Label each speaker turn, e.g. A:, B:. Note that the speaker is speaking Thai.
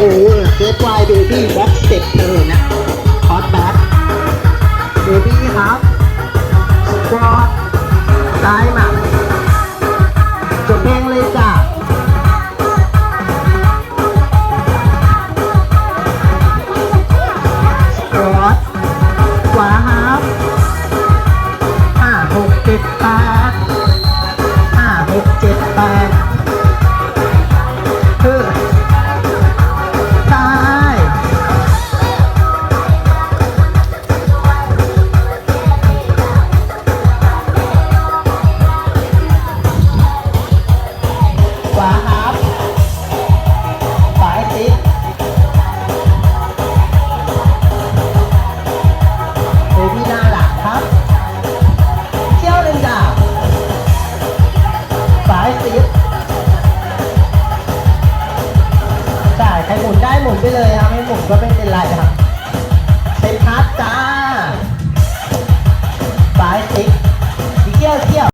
A: โอเวอร์เซฟไวเบบี้บ็อกสเต็ปเลยนะคอร์ดแบ็กเบบี้ครับสควอตซ้ายมาจบเพลงเลยจ้ะสควอตขวาครับห้าหกเจ็ดแปดห้าหกเจ็ดแปด หมุนไปเลยครับไม่หมุนก็ไม่เป็นไรครับเป็นพัดจ้าไาสิกเกี่ยวเกี่ยว